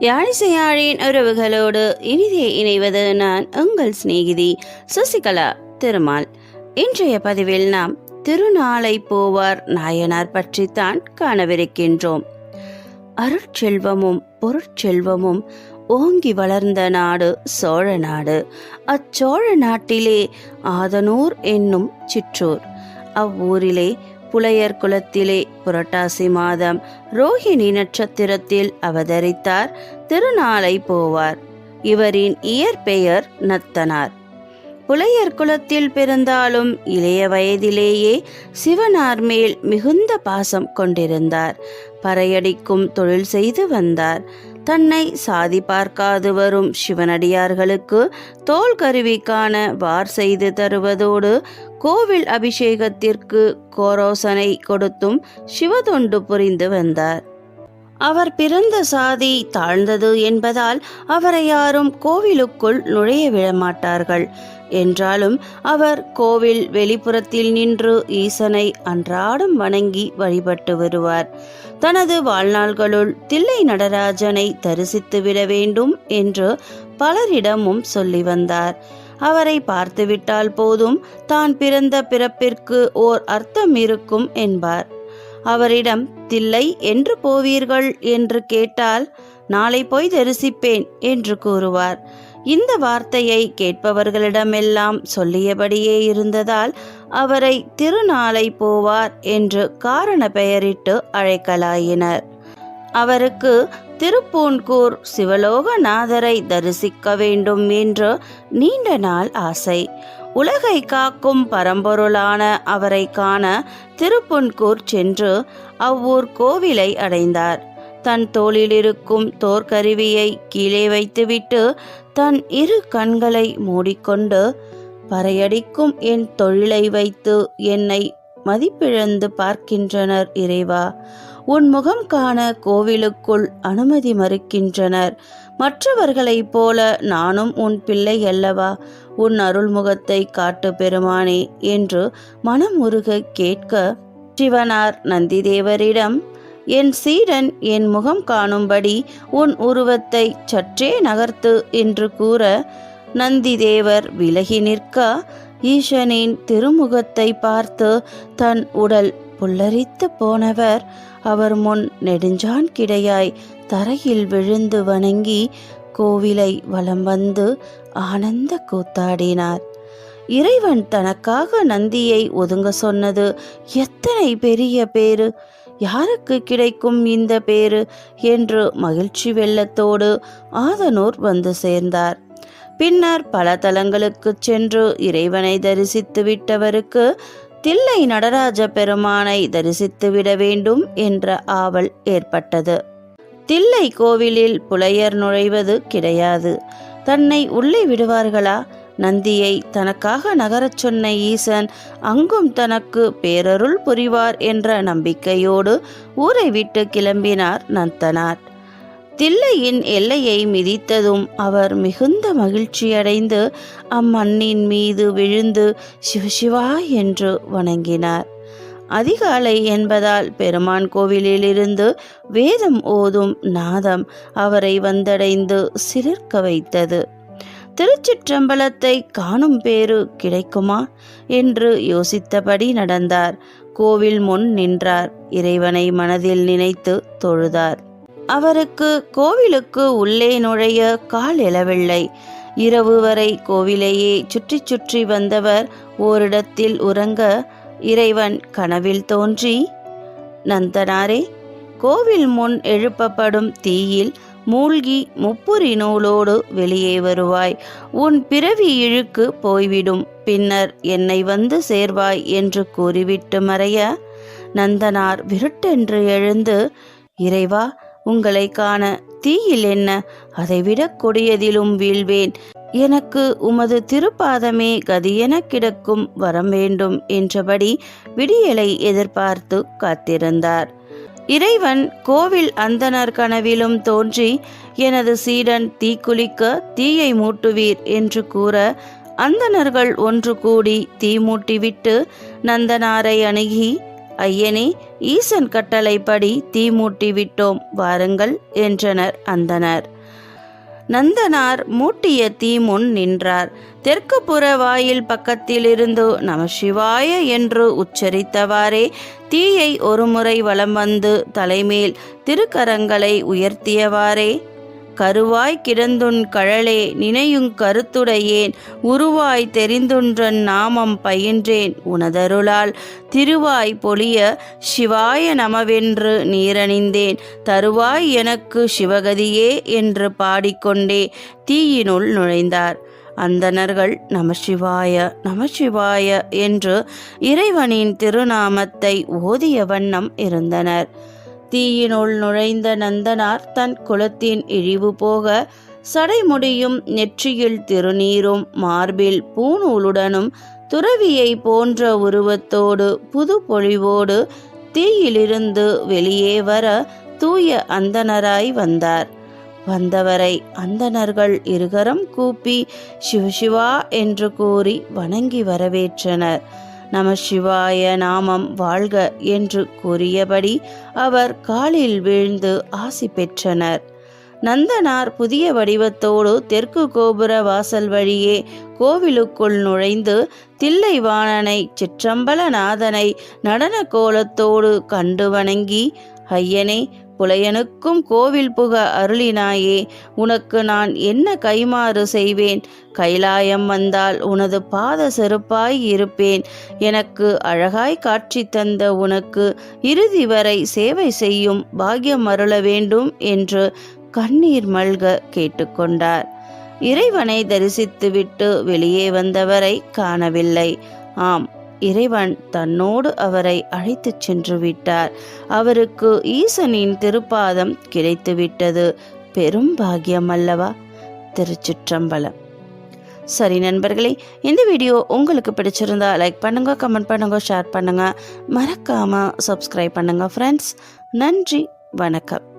யாழிசையாழின் உறவுகளோடு இனிதே இணைவது நான் உங்கள் சிநேகிதி சசிகலா திருமால். இன்றைய பதிவில் நாம் திருநாளை போவார் நாயனார் பற்றித்தான் காணவிருக்கின்றோம். அருட்செல்வமும் பொருட்செல்வமும் ஓங்கி வளர்ந்த நாடு சோழ நாடு. அச்சோழ நாட்டிலே ஆதனூர் என்னும் சிற்றூர். அவ்வூரிலே புலையர் குலத்திலே புரட்டாசி மாதம் ரோஹிணி நட்சத்திரத்தில் அவதரித்தார். திருநாளை போவார். இவரின் இயற்பெயர் நத்தனார். புலையர் குலத்தில் பிறந்தாலும் இளைய வயதிலேயே சிவனார் மேல் மிகுந்த பாசம் கொண்டிருந்தார். பறையடிக்கும் தொழில் செய்து வந்தார். தன்னை சாதி பார்க்காது வரும் சிவனடியார்களுக்கு தோல் கருவிக்கான வார் செய்து தருவதோடு கோவில் அபிஷேகத்திற்கு கோரோசனை கொடுத்தும் சிவதொண்டு புரிந்து வந்தார். அவர் பிறந்த சாதி தாழ்ந்தது என்பதால் அவரை யாரும் கோவிலுக்குள் நுழைய விடமாட்டார்கள். என்றாலும் அவர் கோவில் வெளிப்புறத்தில் நின்று ஈசனை அன்றாடம் வணங்கி வழிபட்டு வருவார். தனது வாழ்நாள்களுள் தில்லை நடராஜனை தரிசித்து விட வேண்டும் என்று பலரிடமும் சொல்லி வந்தார். அவரை பார்த்துவிட்டால் போதும் தான் பிறந்த பிறப்பிற்கு ஓர் அர்த்தம் இருக்கும் என்பார். அவரிடம் தில்லை என்று போவீர்கள் என்று கேட்டால் நாளை போய் தரிசிப்பேன் என்று கூறுவார். இந்த வார்த்தையை கேட்பவர்களிடமெல்லாம் சொல்லியபடியே இருந்ததால் அவரை திருநாளை போவார் என்று காரண பெயரிட்டு அழைக்கலாயினர். அவருக்கு திருப்பூன்கூர் சிவலோகநாதரை தரிசிக்க வேண்டும் என்று நீண்ட நாள் ஆசை. உலகை காக்கும் பரம்பொருளான அவரை காண திருப்புன்கூர் சென்று அவ்வூர் கோவிலை அடைந்தார். தன் தோளிலிருக்கும் தோற்கருவியை கீழே வைத்துவிட்டு தன் இரு கண்களை மூடிக்கொண்டு பறையடிக்கும் என் தொழிலை வைத்து என்னை மதிப்பிழந்து பார்க்கின்றனர் இறைவா. உன் முகம் காண கோவிலுக்குள் அனுமதி மறுக்கின்றனர். மற்றவர்களைப் போல நானும் உன் பிள்ளை அல்லவா? உன் அருள்முகத்தை காட்டு பெருமானே என்று மனம் உருக கேட்க சிவனார் நந்திதேவரிடம் என் சீடன் என் முகம் காணும்படி உன் உருவத்தை சற்றே நகர்த்து என்று கூற நந்திதேவர் விலகி நிற்க ஈசனின் திருமுகத்தை பார்த்து தன் உடல் புல்லரித்து போனவர். அவர் முன் நெடுஞ்சான் கிடையாய் தரையில் விழுந்து வணங்கி கோவிலை வலம் வந்து ஆனந்த கூத்தாடினார். இறைவன் தனக்காக நந்தியை ஒதுங்க சொன்னது எத்தனை பெரிய பேரு யாருக்கு கிடைக்கும் இந்த பேரு என்று மகிழ்ச்சி வெள்ளத்தோடு ஆதனூர் வந்து சேர்ந்தார். பின்னர் பல தலங்களுக்கு சென்று இறைவனை தரிசித்து விட்டவருக்கு தில்லை நடராஜ பெருமானை தரிசித்து விட வேண்டும் என்ற ஆவல் ஏற்பட்டது. தில்லை கோவிலில் புலையர் நுழைவது கிடையாது. தன்னை உள்ளே விடுவார்களா? நந்தியை தனக்காக நகரச் சொன்ன ஈசன் அங்கும் தனக்கு பேரருள் புரிவார் என்ற நம்பிக்கையோடு ஊரை விட்டு கிளம்பினார் நந்தனார். தில்லையின் எல்லையை மிதித்ததும் அவர் மிகுந்த மகிழ்ச்சியடைந்து அம்மண்ணின் மீது விழுந்து சிவசிவா என்று வணங்கினார். அதிகாலை என்பதால் பெருமான் கோவிலிலிருந்து வேதம் ஓதும் நாதம் அவரை வந்தடைந்து சிலிர்க்க வைத்தது. திருச்சிற்றம்பலத்தை காணும் பேரு கிடைக்குமா? என்று யோசித்தபடி நடந்தார். கோவில் முன் நின்றார். இறைவனை மனதில் நினைத்து தொழுதார். அவருக்கு கோவிலுக்கு உள்ளே நுழைய கால் எழவில்லை. இரவு வரை கோவிலையே சுற்றி சுற்றி வந்தவர் ஓரிடத்தில் உறங்க இறைவன் கனவில் தோன்றி நந்தனாரே கோவில் முன் எழுப்பப்படும் தீயில் மூழ்கி முப்புரி நூலோடு வெளியே வருவாய். உன் பிறவி இழுக்கு போய்விடும். பின்னர் என்னை வந்து சேர்வாய் என்று கூறிவிட்டு மறைய நந்தனார் விருட்டென்று எழுந்து இறைவா உங்களை காண தீயில் என்ன? அதைவிட கொடியதிலும் வீழ்வேன். எனக்கு உமது திருப்பாதமே கதியென கிடக்கும். வரம் வேண்டும் என்றபடி விடியலை எதிர்பார்த்து காத்திருந்தார். இறைவன் கோவில் அந்தனர் கனவிலும் தோன்றி எனது சீடன் தீக்குளிக்க தீயை மூட்டுவீர் என்று கூற அந்தணர்கள் ஒன்று கூடி தீ மூட்டிவிட்டு நந்தனாரை அணுகி ஐயனே ஈசன் கட்டளைப்படி தீ மூட்டிவிட்டோம் வாருங்கள் என்றனர் அந்தனர் நந்தனார் மூட்டிய தீ முன் நின்றார். தெற்கு புற வாயில் பக்கத்திலிருந்து நம சிவாய என்று உச்சரித்தவாறே தீயை ஒருமுறை வலம் வந்து தலைமேல் திருக்கரங்களை உயர்த்தியவாறே. கருவாய் கிடந்துன் கழலே நினையுங் கருத்துடையேன் உருவாய் தெரிந்துன்றன் நாமம் பயின்றேன் உனதருளால். திருவாய் பொழிய சிவாய நமவென்று நீரணிந்தேன் தருவாய் எனக்கு சிவகதியே என்று பாடிக்கொண்டே தீயினுள் நுழைந்தார். அந்தணர்கள் நமசிவாய நமசிவாய என்று இறைவனின் திருநாமத்தை ஓதிய வண்ணம் இருந்தனர். தீயினுள் நுழைந்த நந்தனார் தன் குலத்தின் இழிவு போக சடைமுடியும் நெற்றியில் திருநீரும் மார்பில் பூநூலுடனும் துறவியை போன்ற உருவத்தோடு புது பொழிவோடு தீயிலிருந்து வெளியே வர தூய அந்தணராய் வந்தார். வந்தவரை அந்தணர்கள் இருகரம் கூப்பி சிவசிவா என்று கூறி வணங்கி வரவேற்றனர். நம சிவாய நாமம் வாழ்க என்று கூறியபடி அவர் காலில் வீழ்ந்து ஆசி பெற்றனர். நந்தனார் புதிய வடிவத்தோடு தெற்கு கோபுர வாசல் வழியே கோவிலுக்குள் நுழைந்து தில்லைவாணனை சிற்றம்பலநாதனை நடன கோலத்தோடு கண்டு வணங்கி ஐயனே புலையனுக்கும் கோவில் புக அருளினாயே உனக்கு நான் என்ன கைமாறு செய்வேன்? கைலாயம் வந்தால் உனது பாத செருப்பாய் இருப்பேன். எனக்கு அழகாய் காட்சி தந்த உனக்கு இறுதி வரை சேவை செய்யும் பாக்கியம் அருள வேண்டும் என்று கண்ணீர் மல்க கேட்டுக்கொண்டார். இறைவனை தரிசித்துவிட்டு வெளியே வந்தவரை காணவில்லை. ஆம் இறைவன் தன்னோடு அவரை அழைத்துச் சென்று விட்டார் அவருக்கு ஈசனின் திருப்பாதம் கிடைத்துவிட்டது. பெரும் பாகியம் அல்லவா? திருச்சிற்றம்பலம். சரி நண்பர்களே இந்த வீடியோ உங்களுக்கு பிடிச்சிருந்தா லைக் பண்ணுங்க கமெண்ட் பண்ணுங்க ஷேர் பண்ணுங்க. மறக்காமல் சப்ஸ்கிரைப் பண்ணுங்கள் ஃப்ரெண்ட்ஸ் நன்றி வணக்கம்.